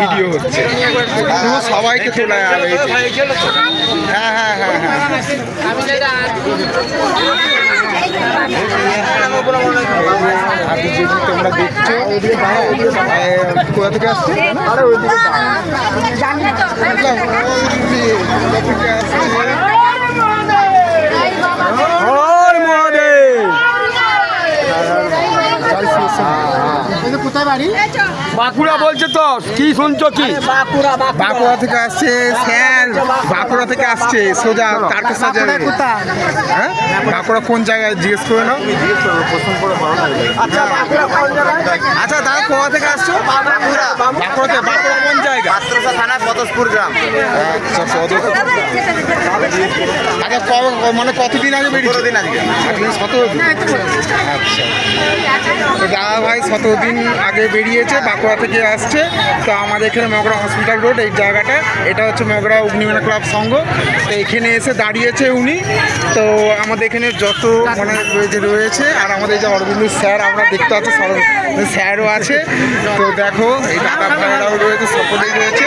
Video হচ্ছে। পুরো সবাইকে তোলা যে। হ্যাঁ হ্যাঁ হ্যাঁ হ্যাঁ। আর যে তোমরা দেখছ এ, কোথা থেকে আসছে আরে ওইদিকে বাঁকুড়া কি শুনছো কি? বাঁকুড়া থেকে আসছে স্যার। বাঁকুড়া থেকে আসছে সোজা তারকেশ্বর যাবে হ্যাঁ? বাঁকুড়া কোন জায়গায় জিজ্ঞেস করে নাও। আচ্ছা দাদা কোথা থেকে আসছো? বাঁকুড়া। বাঁকুড়া থেকে বাঁকুড়া কোন জায়গা? থানা পদসপুর গ্রাম। আচ্ছা আচ্ছা মানে কতদিন আগে বেরিয়েছো? দিন আজকে আপনি আচ্ছা। তো দাদা ভাই সতেরো দিন আগে বেরিয়েছে বাঁকুড়া থেকে আসছে। তো আমাদের এখানে মগরা হসপিটাল রোড এই জায়গাটা। এটা হচ্ছে মগরা অগ্নিমেনা ক্লাব সংঘ। তো এখানে এসে দাঁড়িয়েছে উনি। তো আমাদের এখানে যত মানে রয়েছে রয়েছে। আর আমাদের যে অরবিন্দ স্যার আমরা দেখতে পাচ্ছি স্যারও আছে। তো দেখো এই দাদা ভাইরাও রয়েছে সকলেই রয়েছে।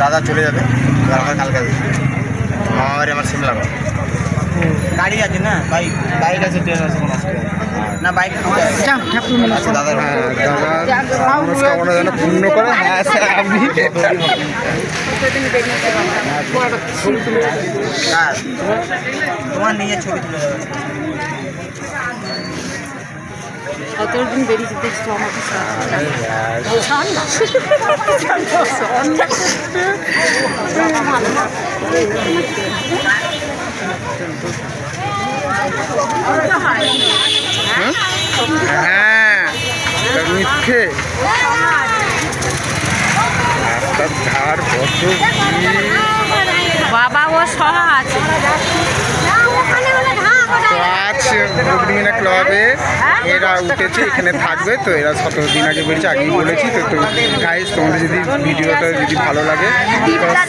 দাদা চলে যাবে আমার কালকে আসবে। মামা বাড়ি আমার সিমলা গাড়ি আছে না? বাইক। বাইক আছে ট্রেন আছে কোনো না বাইক আচ্ছা দাদার হ্যাঁ দাদা মনস্কামনা যেন পূর্ণ করে হ্যাঁ স্যার আপনি। তোমার নিজের ছবি তুলে সতেরো দিন বেরিয়ে দেখছ আমাকে হ্যাঁ তা মিথ্যে। রাস্তার ধার কত ভিড়। বাবা ও সহ আছে। অগ্নিমিনা ক্লাবে এরা উঠেছে, এখানে থাকবে, তো এরা সতেরো দিন আগে বেরিয়েছে আগেই বলেছি, তো তো গাইজ তোমাদের যদি ভিডিওটা যদি ভালো লাগে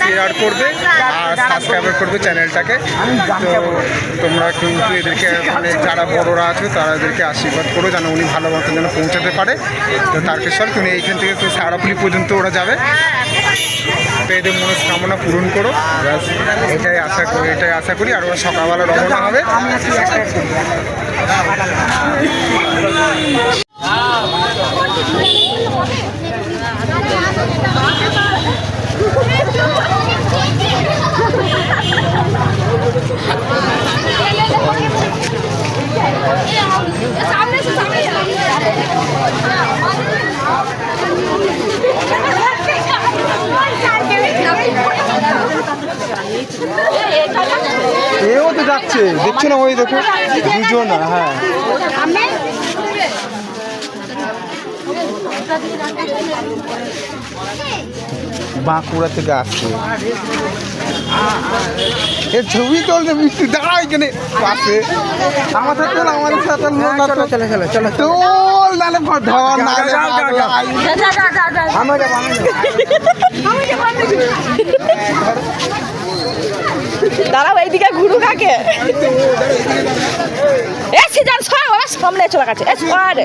শেয়ার করবে আর সাবস্ক্রাইব করবে চ্যানেলটাকে তো তোমরা কিন্তু এদেরকে মানে যারা বড়রা আছে, তারা এদেরকে আশীর্বাদ করো, যেন উনি ভালো মতন যেন পৌঁছাতে পারে। তো তারকেশ্বর, তুমি এইখান থেকে তো সারাপুলি পর্যন্ত ওরা যাবে। তো এদের মনস্কামনা পূরণ করো। ব্যাস, এটাই আশা করি, এটাই আশা করি, আর ওরা সকালবেলা রওনা হবে। সামনে সামনে এও তো যাচ্ছে। দেখছ না ওই দেখো? দুজন হ্যাঁ। বাঁকুড়া থেকে আসছে। এ ছবি তোলতে মিষ্টি দাঁড়া এখানে। পাশে। আমার সাথে চল আমার সাথে চলো চলো চলো। চলো তোল নালে ধর নালে দাঁড়াও কাকে এ সিজন সর ওরা সামনে চলে গেছে। এ সর